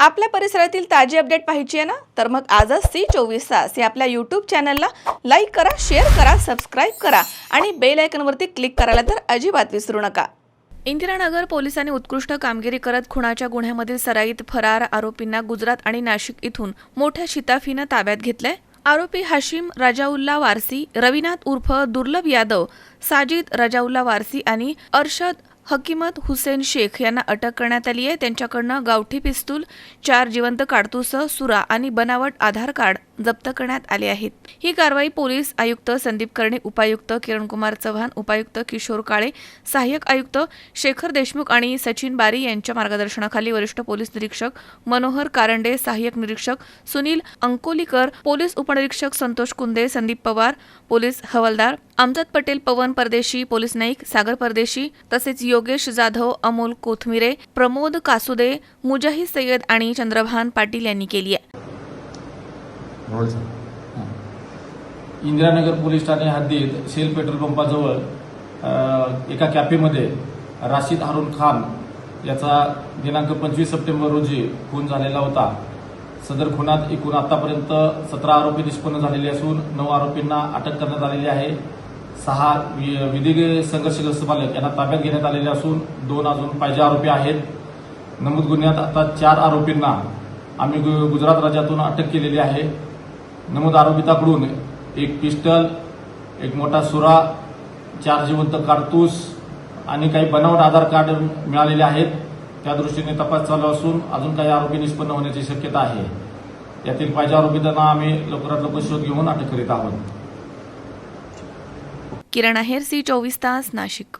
आपल्या परिसरातील ताजी अपडेट पाहिजे आहे ना? तर मग आजच सी चोवीस तास या आपल्या यूट्यूब चॅनलला लाईक करा शेअर करा सबस्क्राईब करा आणि बेल आयकनवरती क्लिक करायला तर अजिबात विसरू नका. इंदिरानगर पोलिसांनी उत्कृष्ट कामगिरी करत खुणाच्या गुन्ह्यामधील सराईत फरार आरोपींना गुजरात आणि नाशिक इथून मोठ्या शिताफीनं ताब्यात घेतलंय. आरोपी हाशिम रजाउल्ला वारसी रविनाथ उर्फ दुर्लभ यादव साजिद रजाउल्ला वारसी आणि अर्शद हकीमत हुसेन शेख यांना अटक करण्यात आली आहे. त्यांच्याकडनं गावठी पिस्तूल चार जिवंत काडतूसह सुरा आणि बनावट आधार कार्ड जप्त करण्यात आले आहेत. ही कारवाई पोलीस आयुक्त संदीप कर्णे उपायुक्त किरणकुमार चव्हाण उपायुक्त किशोर काळे सहाय्यक आयुक्त शेखर देशमुख आणि सचिन बारी यांच्या मार्गदर्शनाखाली वरिष्ठ पोलीस निरीक्षक मनोहर कारंडे सहाय्यक निरीक्षक सुनील अंकोलीकर पोलीस उपनिरीक्षक संतोष कुंदे संदीप पवार पोलीस हवालदार अमजद पटेल पवन परदेशी पोलीस नाईक सागर परदेशी तसेच योगेश जाधव अमोल कोथमिरे प्रमोद कासुदे मुजाहिद सय्यद आणि चंद्रभान पाटील यांनी केली आहे. इंदिरानगर पोलीस ठाणे हद्दीत सेल पेट्रोल पंपाजवळ एका कॅफेमध्ये राशीद हारून खान याचा दिनांक पंचवीस सप्टेंबर रोजी खून झालेला होता. सदर खुनात एकूण आतापर्यंत सतरा आरोपी निष्पन्न झालेले असून नऊ आरोपींना अटक करण्यात आलेली आहे. सहा वि- विधी संघर्षग्रस्त बालक यांना ताब्यात घेण्यात आलेले असून दोन अजून पाहिजे आरोपी आहेत. नमूद गुन्ह्यात आता चार आरोपींना आम्ही गु- गुजरात राज्यातून अटक केलेली आहे. नमूद आरोपिताकडून एक पिस्टल एक मोठा सुरा चार जिवंत कारतूस आणि काही बनावट आधार कार्ड मिळालेले आहेत. त्या दृष्टीने तपास चालू असून अजून काही आरोपी निष्पन्न होण्याची शक्यता आहे. यातील पाहिजे आरोपितांना आम्ही लवकरात लवकर शोध घेऊन अटक करीत आहोत. किरण आहेर सी चोवीस तास नाशिक.